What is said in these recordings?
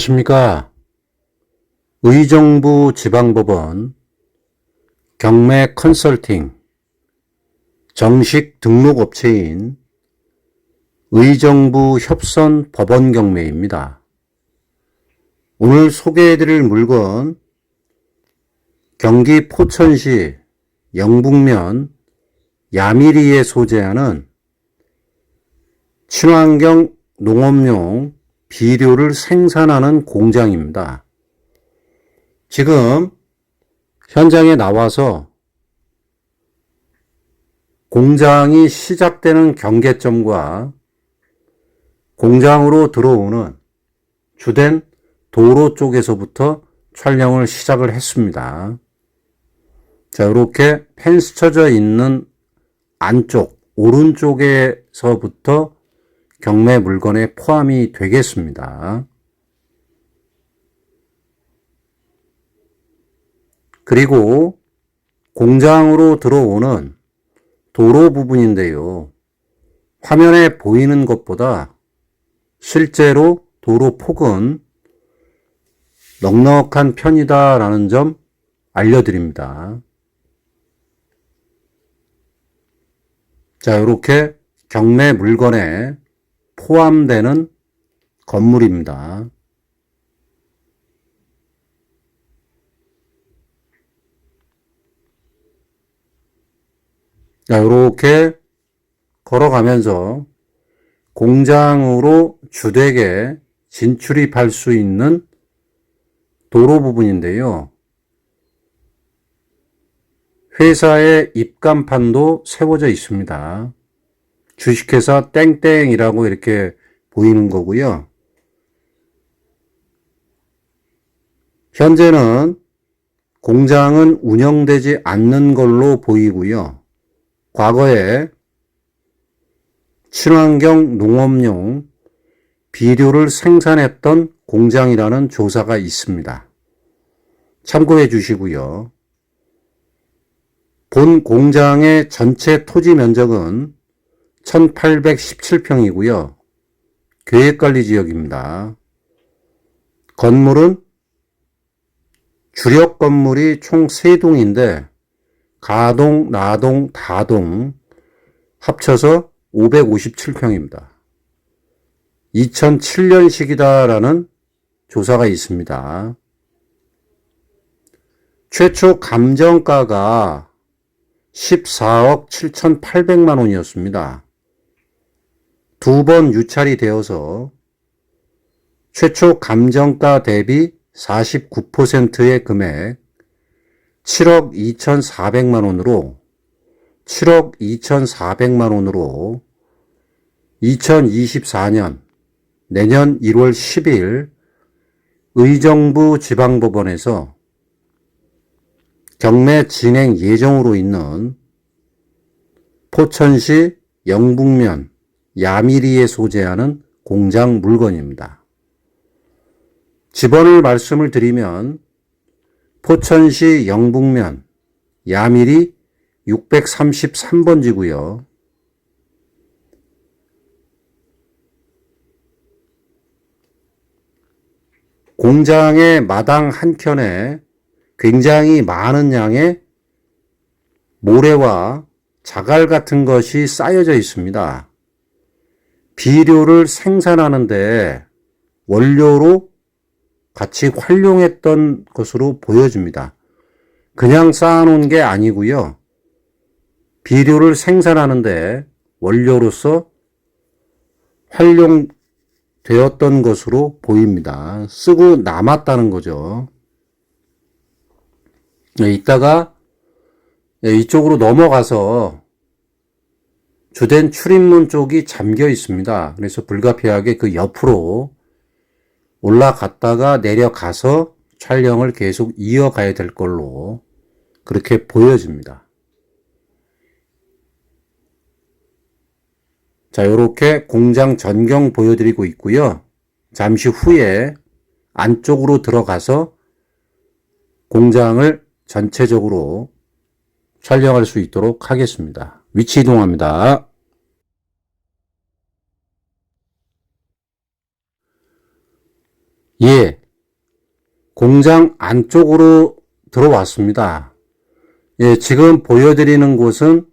안녕하십니까. 의정부 지방법원 경매 컨설팅 정식 등록업체인 의정부 협선 법원 경매입니다. 오늘 소개해드릴 물건 경기 포천시 영북면 야미리에 소재하는 친환경 농업용 비료를 생산하는 공장입니다. 지금 현장에 나와서 공장이 시작되는 경계점과 공장으로 들어오는 주된 도로 쪽에서부터 촬영을 시작을 했습니다. 자, 이렇게 펜스 쳐져 있는 안쪽, 오른쪽에서부터 경매 물건에 포함이 되겠습니다. 그리고 공장으로 들어오는 도로 부분인데요. 화면에 보이는 것보다 실제로 도로 폭은 넉넉한 편이다라는 점 알려드립니다. 자, 이렇게 경매 물건에 포함되는 건물입니다. 자, 이렇게 걸어가면서 공장으로 주택에 진출입할 수 있는 도로 부분인데요. 회사의 입간판도 세워져 있습니다. 주식회사 땡땡이라고 이렇게 보이는 거고요. 현재는 공장은 운영되지 않는 걸로 보이고요. 과거에 친환경 농업용 비료를 생산했던 공장이라는 조사가 있습니다. 참고해 주시고요. 본 공장의 전체 토지 면적은 1817평이고요. 계획관리 지역입니다. 건물은 주력 건물이 총 3동인데 가동, 나동, 다동 합쳐서 557평입니다. 2007년식이다라는 조사가 있습니다. 최초 감정가가 14억 7,800만 원이었습니다. 두 번 유찰이 되어서 최초 감정가 대비 49%의 금액 7억 2,400만 원으로 7억 2,400만 원으로 2024년 내년 1월 10일 의정부 지방법원에서 경매 진행 예정으로 있는 포천시 영북면 야미리에 소재하는 공장 물건입니다. 집원을 말씀을 드리면 포천시 영북면 야미리 633번지고요. 공장의 마당 한켠에 굉장히 많은 양의 모래와 자갈 같은 것이 쌓여져 있습니다. 비료를 생산하는데 원료로 같이 활용했던 것으로 보여집니다. 그냥 쌓아놓은 게 아니고요. 비료를 생산하는데 원료로서 활용되었던 것으로 보입니다. 쓰고 남았다는 거죠. 네, 이따가 네, 이쪽으로 넘어가서 주된 출입문 쪽이 잠겨 있습니다. 그래서 불가피하게 그 옆으로 올라갔다가 내려가서 촬영을 계속 이어가야 될 걸로 그렇게 보여집니다. 자, 이렇게 공장 전경 보여드리고 있고요. 잠시 후에 안쪽으로 들어가서 공장을 전체적으로 촬영할 수 있도록 하겠습니다. 위치 이동합니다. 예, 공장 안쪽으로 들어왔습니다. 예, 지금 보여드리는 곳은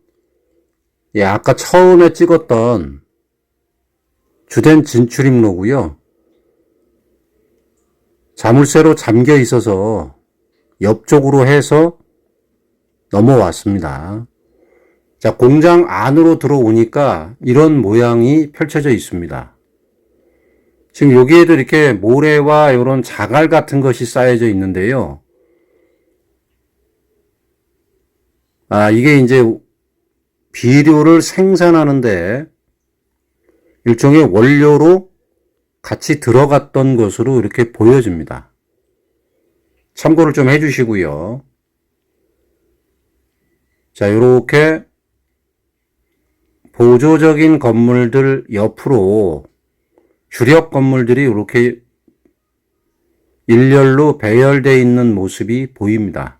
예, 아까 처음에 찍었던 주된 진출입로고요. 자물쇠로 잠겨 있어서 옆쪽으로 해서 넘어왔습니다. 자, 공장 안으로 들어오니까 이런 모양이 펼쳐져 있습니다. 지금 여기에도 이렇게 모래와 이런 자갈 같은 것이 쌓여져 있는데요. 아, 이게 이제 비료를 생산하는데 일종의 원료로 같이 들어갔던 것으로 이렇게 보여집니다. 참고를 좀 해주시고요. 자, 이렇게 보조적인 건물들 옆으로 주력 건물들이 이렇게 일렬로 배열되어 있는 모습이 보입니다.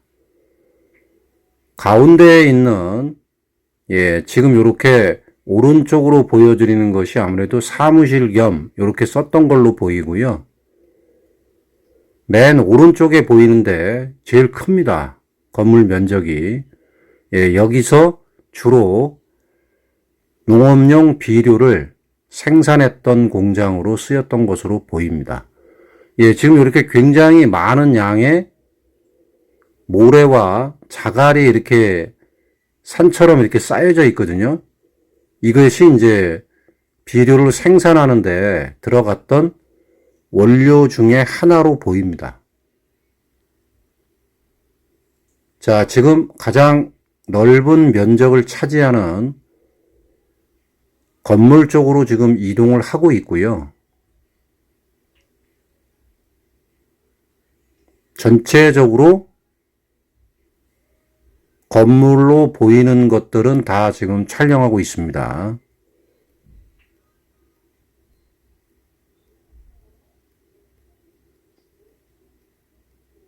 가운데에 있는 예, 지금 이렇게 오른쪽으로 보여드리는 것이 아무래도 사무실 겸 이렇게 썼던 걸로 보이고요. 맨 오른쪽에 보이는데 제일 큽니다. 건물 면적이. 예, 여기서 주로 농업용 비료를 생산했던 공장으로 쓰였던 것으로 보입니다. 예, 지금 이렇게 굉장히 많은 양의 모래와 자갈이 이렇게 산처럼 이렇게 쌓여져 있거든요. 이것이 이제 비료를 생산하는데 들어갔던 원료 중에 하나로 보입니다. 자, 지금 가장 넓은 면적을 차지하는 건물 쪽으로 지금 이동을 하고 있고요. 전체적으로 건물로 보이는 것들은 다 지금 촬영하고 있습니다.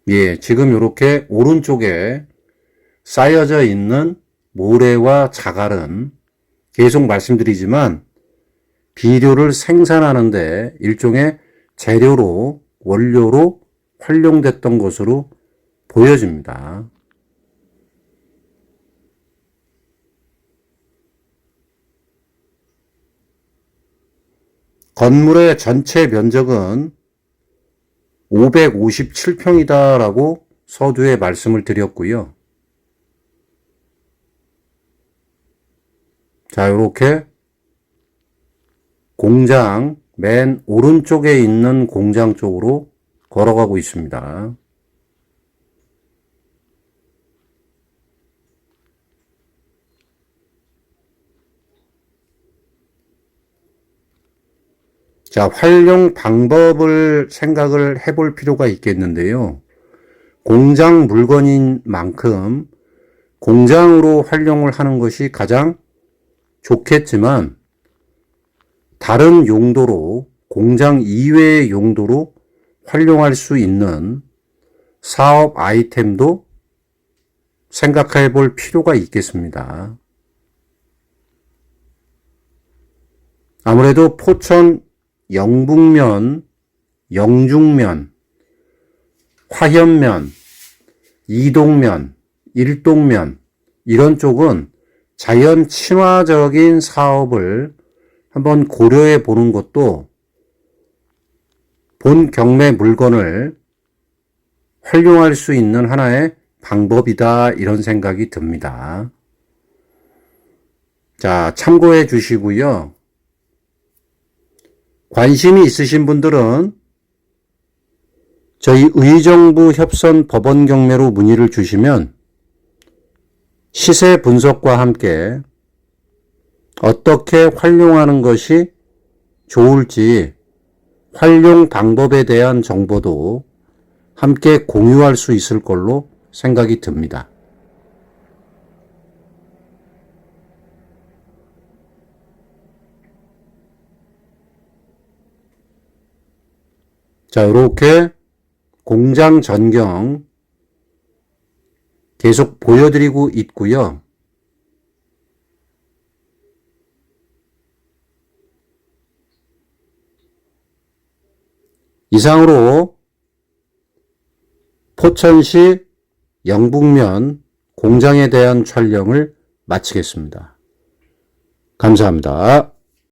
예, 지금 이렇게 오른쪽에 쌓여져 있는 모래와 자갈은 계속 말씀드리지만 비료를 생산하는데 일종의 재료로 원료로 활용됐던 것으로 보여집니다. 건물의 전체 면적은 557평이다라고 서두에 말씀을 드렸고요. 자, 이렇게 공장 맨 오른쪽에 있는 공장 쪽으로 걸어가고 있습니다. 자, 활용 방법을 생각을 해볼 필요가 있겠는데요. 공장 물건인 만큼 공장으로 활용을 하는 것이 가장 좋겠지만 다른 용도로 공장 이외의 용도로 활용할 수 있는 사업 아이템도 생각해 볼 필요가 있겠습니다. 아무래도 포천 영북면, 영중면, 화현면, 이동면, 일동면 이런 쪽은 자연 친화적인 사업을 한번 고려해 보는 것도 본 경매 물건을 활용할 수 있는 하나의 방법이다 이런 생각이 듭니다. 자, 참고해 주시고요. 관심이 있으신 분들은 저희 의정부 협선 법원 경매로 문의를 주시면 시세 분석과 함께 어떻게 활용하는 것이 좋을지 활용 방법에 대한 정보도 함께 공유할 수 있을 걸로 생각이 듭니다. 자, 이렇게 공장 전경 계속 보여드리고 있고요. 이 이상으로 포천시 영북면 공장에 대한 촬영을 마치겠습니다. 감사합니다.